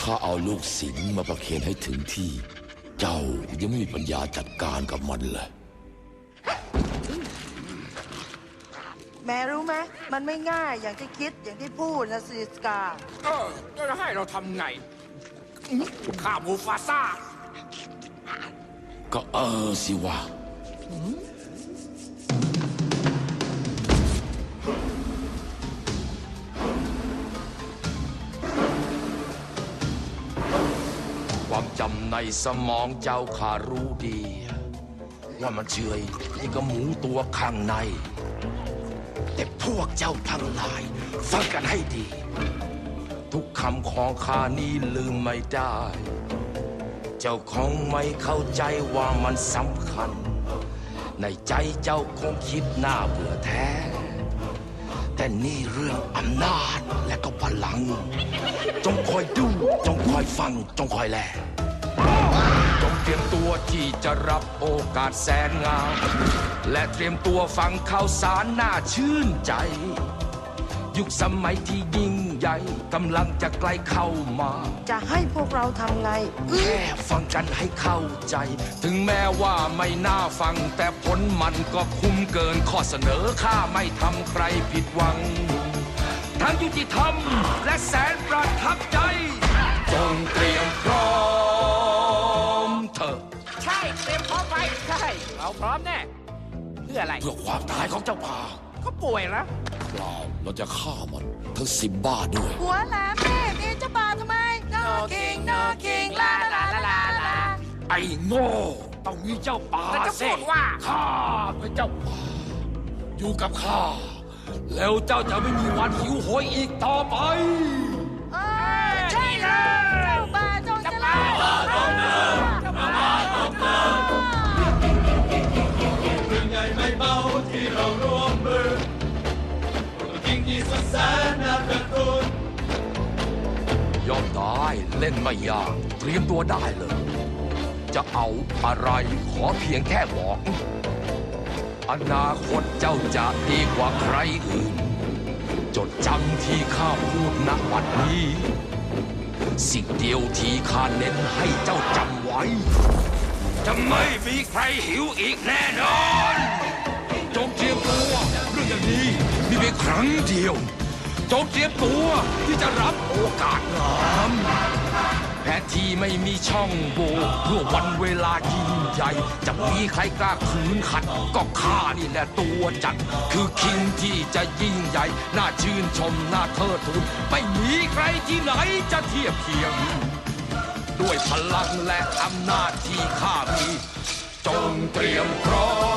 ข้าเอาลูกสิงห์มาประเคนให้ถึงที่ เจ้ายังไม่มีปัญญาจัดการกับมันเลย แม่รู้ไหมมันไม่ง่ายอย่างที่คิดอย่างที่พูดนะซิสกา เออจะให้เราทำไงข้ามูฟาซ่า ก็เออสิวะ ความจำในสมองเจ้าข้ารู้ดี ว่ามันเฉยยิ่กับหมูตัวข้างใน แต่พวกเจ้าทั้งหลาย ฟังกันให้ดี ทุกคำของข้านี้ลืมไม่ได้ เจ้าคงไม่เข้าใจว่ามันสำคัญ ในใจเจ้าคงคิดหน้าเบื่อแท้ แต่นี่เรื่องอำนาจและก็พลัง จงคอยดู จงคอยฟัง จงคอยแล จงเตรียมตัวที่จะรับโอกาสแสนงาม และเตรียมตัวฟังข่าวสารน่าชื่นใจ ยุคสมัยที่ยิ่งใหญ่กำลังจะใกล้เข้ามา จะให้พวกเราทำไง แค่ฟังกันให้เข้าใจ ถึงแม้ว่าไม่น่าฟัง แต่ผลมันก็คุ้มเกินข้อเสนอข้าไม่ทำใครผิดหวัง ทั้งยุติธรรม และแสนประทับใจจงเตรียมพร้อมเถอะใช่เตรียมพร้อมไปใช่เราพร้อมแน่เพื่ออะไรเพื่อความตายของเจ้าป่าเขาป่วยนะ เปล่า เราจะฆ่ามันทั้งสิบบ้าด้วย หัวแหลมนี่มีเจ้าป่าทำไม no king no king ลาลาลาลาลาไอ้โง่ต้องมีเจ้าป่าแล้วจะสิพูดว่าข้าเป็นเจ้าป่าอยู่กับข้า แล้วเจ้าจะไม่มีวันหิวโหยอีกต่อไป เออใช่เลยเจ้าป่าจงเจริญเจ้าป่าเรื่องใหญ่ไม่เบาที่เราร่วมมือ จริงที่สุดแสนน่าเกิดทุนยอมได้เล่นไม่ยากเตรียมตัวได้เลย จะเอาอะไรขอเพียงแค่บอก อนาคตเจ้าจะดีกว่าใครอื่น จดจำที่ข้าพูดณบัดนี้ สิ่งเดียวที่ข้าเน้นให้เจ้าจำไว้ จะไม่มีใครหิวอีกแน่นอน จงเตรียมตัวเรื่องอย่าง เพียงครั้งเดียว จงเตรียมตัวที่จะรับโอกาสงามแผนที่ไม่มีช่องโหว่เพื่อวันเวลายิ่งใหญ่ จะมีใครกล้าขืนขัด ก็ข้านี่แหละตัวจัด คือคิงที่จะยิ่งใหญ่ น่าชื่นชม น่าเทิดทูนไม่มีใครที่ไหนจะเทียบเทียม ด้วยพลังและอำนาจที่ข้ามี จงเตรียมพร้อม